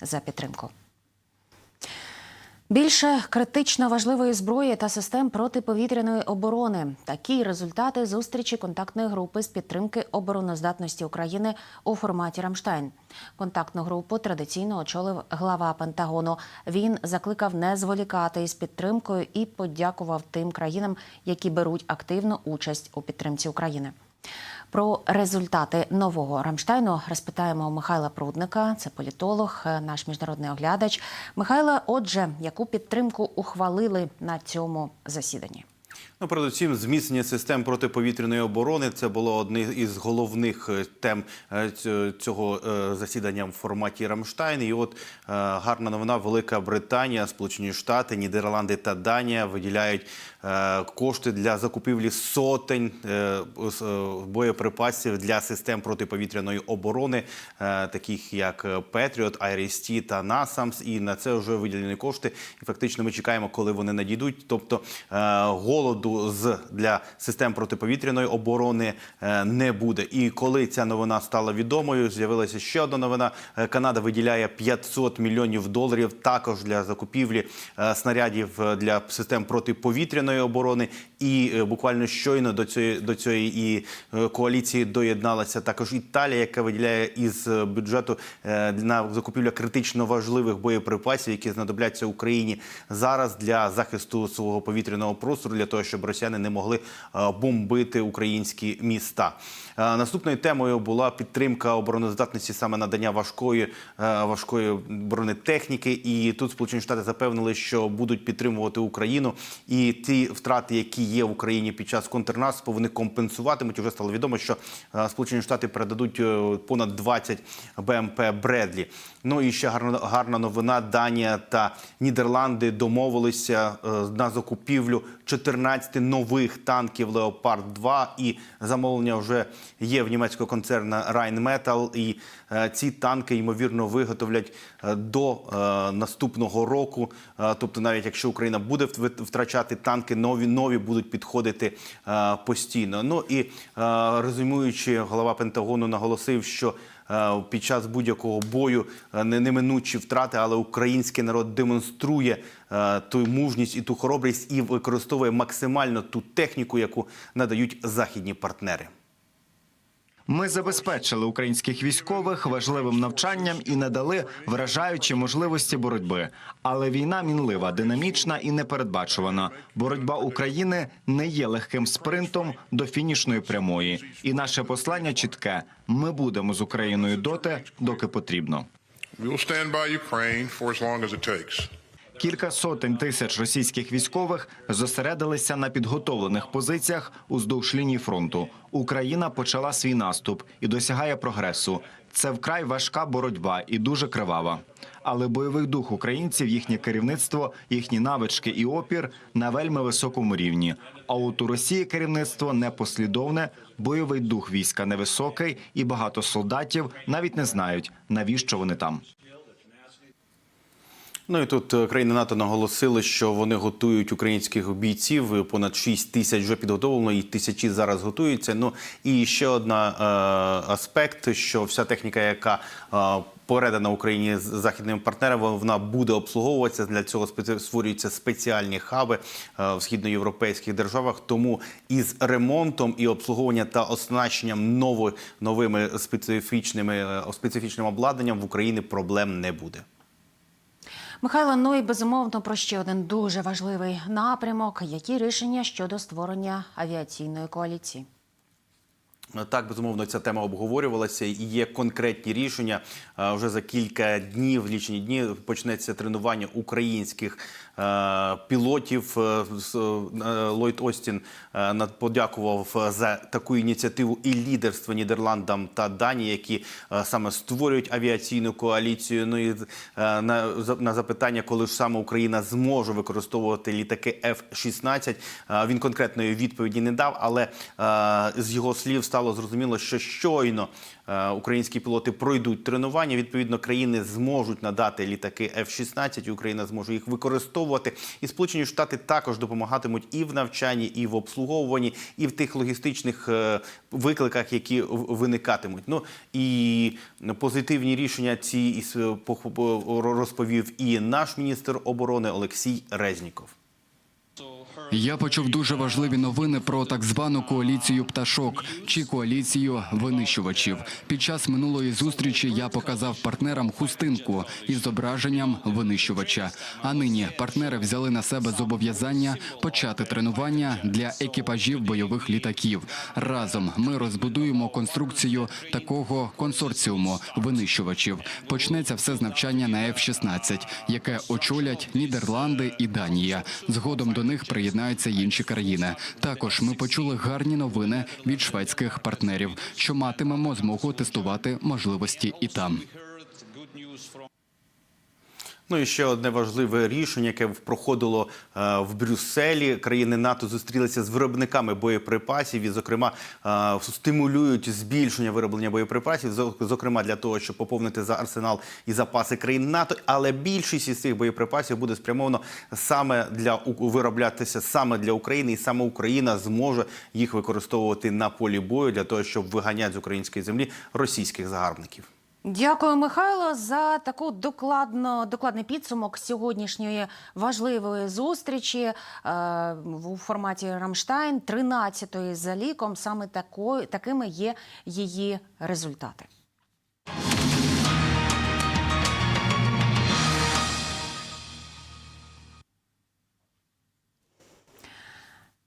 за підтримку. Більше критично важливої зброї та систем протиповітряної оборони. Такі результати зустрічі контактної групи з підтримки обороноздатності України у форматі Рамштайн. Контактну групу традиційно очолив глава Пентагону. Він закликав не зволікати із підтримкою і подякував тим країнам, які беруть активну участь у підтримці України. Про результати нового Рамштайну розпитаємо Михайла Прудника, це політолог, е, наш міжнародний оглядач. Михайла, отже, яку підтримку ухвалили на цьому засіданні? Ну, передусім, зміцнення систем протиповітряної оборони це було одне із головних е, тем е, цього е, засідання в форматі Рамштайн. І от гарна новина: Велика Британія, Сполучені Штати, Нідерланди та Данія виділяють кошти для закупівлі сотень боєприпасів для систем протиповітряної оборони, таких як Петріот, Айрісті та Насамс. І на це вже виділені кошти. І фактично ми чекаємо, коли вони надійдуть. Тобто е, голоду з для систем протиповітряної оборони е, не буде. І коли ця новина стала відомою, з'явилася ще одна новина. Е, Канада виділяє 500 мільйонів доларів також для закупівлі е, снарядів для систем протиповітряної оборони. І е, буквально щойно до цієї до цієї і е, коаліції доєдналася також Італія, яка виділяє із е, бюджету на закупівлю критично важливих боєприпасів, які знадобляться Україні зараз для захисту свого повітряного простору, для того, щоб росіяни не могли бомбити українські міста. Наступною темою була підтримка обороноздатності, саме надання важкої важкої бронетехніки. І тут Сполучені Штати запевнили, що будуть підтримувати Україну, і ті втрати, які є в Україні під час контрнаступу, вони компенсуватимуть. Уже стало відомо, що е, Сполучені Штати передадуть е, понад 20 БМП Бредлі. Ну і ще гарна гарна новина. Данія та Нідерланди домовилися е, на закупівлю 14 нових танків Леопард 2 і замовлення вже є в німецького концерну Rheinmetall. І ці танки ймовірно виготовлять до наступного року. Тобто, навіть якщо Україна буде вт- втрачати танки, нові нові будуть підходити е, постійно. Ну і е, резюмуючи, голова Пентагону наголосив, що е, під час будь-якого бою не- неминучі втрати, але український народ демонструє ту мужність і ту хоробрість і використовує максимально ту техніку, яку надають західні партнери. Ми забезпечили українських військових важливим навчанням і надали вражаючі можливості боротьби. Але війна мінлива, динамічна і непередбачувана. Боротьба України не є легким спринтом до фінішної прямої. І наше послання чітке: ми будемо з Україною доти, доки потрібно. We will stand by Ukraine for as long as it takes. Кілька сотень тисяч російських військових зосередилися на підготовлених позиціях уздовж лінії фронту. Україна почала свій наступ і досягає прогресу. Це вкрай важка боротьба і дуже кривава. Але бойовий дух українців, їхнє керівництво, їхні навички і опір на вельми високому рівні. А от у Росії керівництво непослідовне, бойовий дух війська невисокий, і багато солдатів навіть не знають навіщо вони там. Ну і тут е, країни НАТО наголосили, що вони готують українських бійців. Понад 6 тисяч вже підготовлено, і тисячі зараз готуються. Ну і ще одна е, аспект, що вся техніка, яка е, передана Україні з західними партнерами, вона буде обслуговуватися. Для цього створюються спеціальні хаби е, в східноєвропейських державах. Тому із ремонтом і обслуговуванням та оснащенням нови, новими специфічними е, специфічним обладнанням в Україні проблем не буде. Михайло, ну і безумовно про ще один дуже важливий напрямок. Які рішення щодо створення авіаційної коаліції? Так, безумовно, ця тема обговорювалася і є конкретні рішення. Е, Вже за кілька днів, лічені дні, почнеться тренування українських е, пілотів. Е, Ллойд Остін подякував за таку ініціативу і лідерство Нідерландам та Данії, які саме створюють авіаційну коаліцію. Ну і на, запитання, коли ж саме Україна зможе використовувати літаки F-16, е, він конкретної відповіді не дав, але з його слів стало стало зрозуміло, що щойно е, українські пілоти пройдуть тренування. Відповідно, країни зможуть надати літаки F-16, і Україна зможе їх використовувати. І Сполучені Штати також допомагатимуть і в навчанні, і в обслуговуванні, і в тих логістичних е, викликах, які виникатимуть. Ну і позитивні рішення ці розповів і наш міністр оборони Олексій Резніков. Я почув дуже важливі новини про так звану коаліцію пташок чи коаліцію винищувачів. Під час минулої зустрічі я показав партнерам хустинку із зображенням винищувача. А нині партнери взяли на себе зобов'язання почати тренування для екіпажів бойових літаків. Разом ми розбудуємо конструкцію такого консорціуму винищувачів. Почнеться все з навчання на F-16, яке очолять Нідерланди і Данія. Згодом до них приєднаються інші країни. Також ми почули гарні новини від шведських партнерів, що матимемо змогу тестувати можливості і там. Ну і ще одне важливе рішення, яке проходило е, в Брюсселі. Країни НАТО зустрілися з виробниками боєприпасів і, зокрема, е, стимулюють збільшення вироблення боєприпасів, зо- зокрема для того, щоб поповнити за арсенал і запаси країн НАТО. Але більшість із цих боєприпасів буде спрямовано саме для вироблятися саме для України, і саме Україна зможе їх використовувати на полі бою для того, щоб виганяти з української землі російських загарбників. Дякую, Михайло, за таку докладно докладний підсумок сьогоднішньої важливої зустрічі е, у форматі Рамштайн, 13-ї за ліком. Саме такою такими є її результати.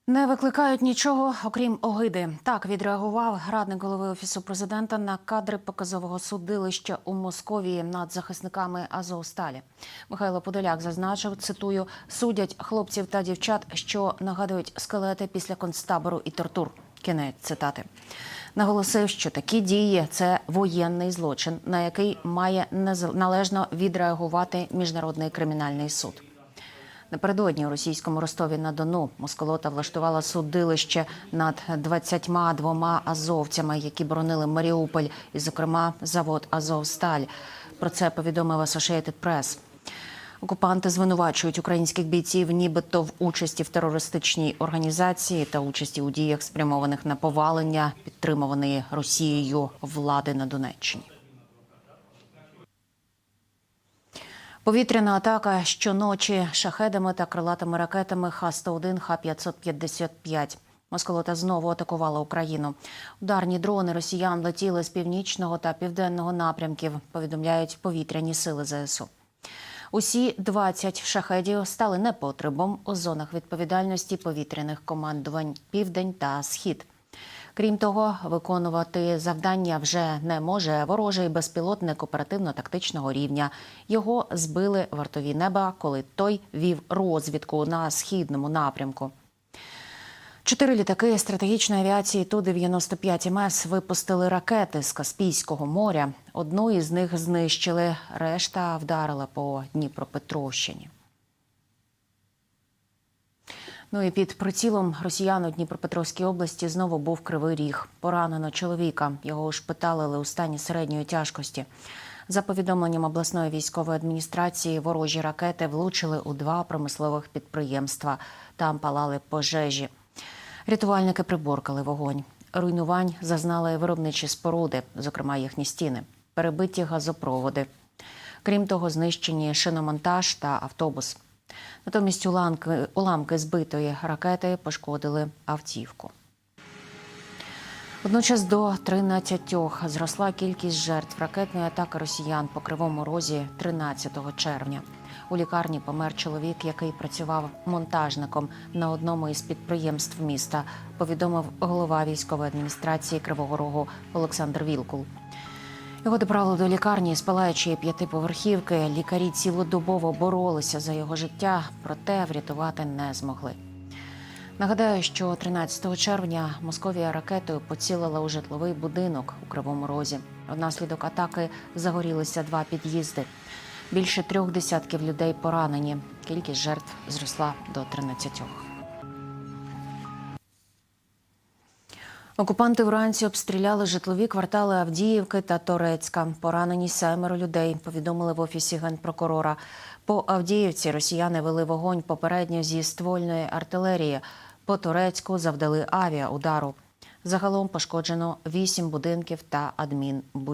Не викликають нічого, окрім огиди. Так відреагував радник голови офісу президента на кадри показового судилища у Московії над захисниками Азовсталі. Михайло Подоляк зазначив, цитую: судять хлопців та дівчат, що нагадують скелети після концтабору і тортур. Кінець цитати. Наголосив, що такі дії це воєнний злочин, на який має належно відреагувати міжнародний кримінальний суд. Напередодні у російському Ростові на Дону Москолота влаштувала судилище над 22 азовцями, які боронили Маріуполь, і, зокрема, завод Азовсталь. Про це повідомив Associated Press. Окупанти звинувачують українських бійців, нібито в участі в терористичній організації та участі у діях, спрямованих на повалення підтримуваної Росією влади на Донеччині. Повітряна атака щоночі шахедами та крилатими ракетами Х-101, Х-555. Москолота знову атакувала Україну. Ударні дрони росіян летіли з північного та південного напрямків, повідомляють повітряні сили ЗСУ. Усі 20 шахедів стали непотребом у зонах відповідальності повітряних командувань Південь та Схід. Крім того, виконувати завдання вже не може ворожий безпілотник оперативно-тактичного рівня. Його збили вартові неба, коли той вів розвідку на східному напрямку. Чотири літаки стратегічної авіації Ту-95 МС випустили ракети з Каспійського моря. Одну із них знищили, решта вдарила по Дніпропетровщині. Ну і під прицілом росіян у Дніпропетровській області знову був кривий ріг. Поранено чоловіка. Його ушпиталили у стані середньої тяжкості. За повідомленням обласної військової адміністрації, ворожі ракети влучили у два промислових підприємства. Там палали пожежі. Рятувальники приборкали вогонь. Руйнувань зазнали виробничі споруди, зокрема їхні стіни, перебиті газопроводи. Крім того, знищені шиномонтаж та автобус. Натомість уламки, уламки збитої ракети пошкодили автівку. Водночас до 13 зросла кількість жертв ракетної атаки росіян по кривому розі 13 червня. У лікарні помер чоловік, який працював монтажником на одному із підприємств міста. Повідомив голова військової адміністрації Кривого Рогу Олександр Вілкул. Його доправили до лікарні з палаючої п'ятиповерхівки. Лікарі цілодобово боролися за його життя, проте врятувати не змогли. Нагадаю, що 13 червня Московія ракетою поцілила у житловий будинок у Кривому Розі. Внаслідок атаки загорілися два під'їзди. Більше трьох десятків людей поранені. Кількість жертв зросла до 13. Окупанти вранці обстріляли житлові квартали Авдіївки та Торецька. Поранені семеро людей, повідомили в офісі генпрокурора. По Авдіївці росіяни вели вогонь попередньо зі ствольної артилерії. По Торецьку завдали авіаудару. Загалом пошкоджено вісім будинків та адмінбудівель.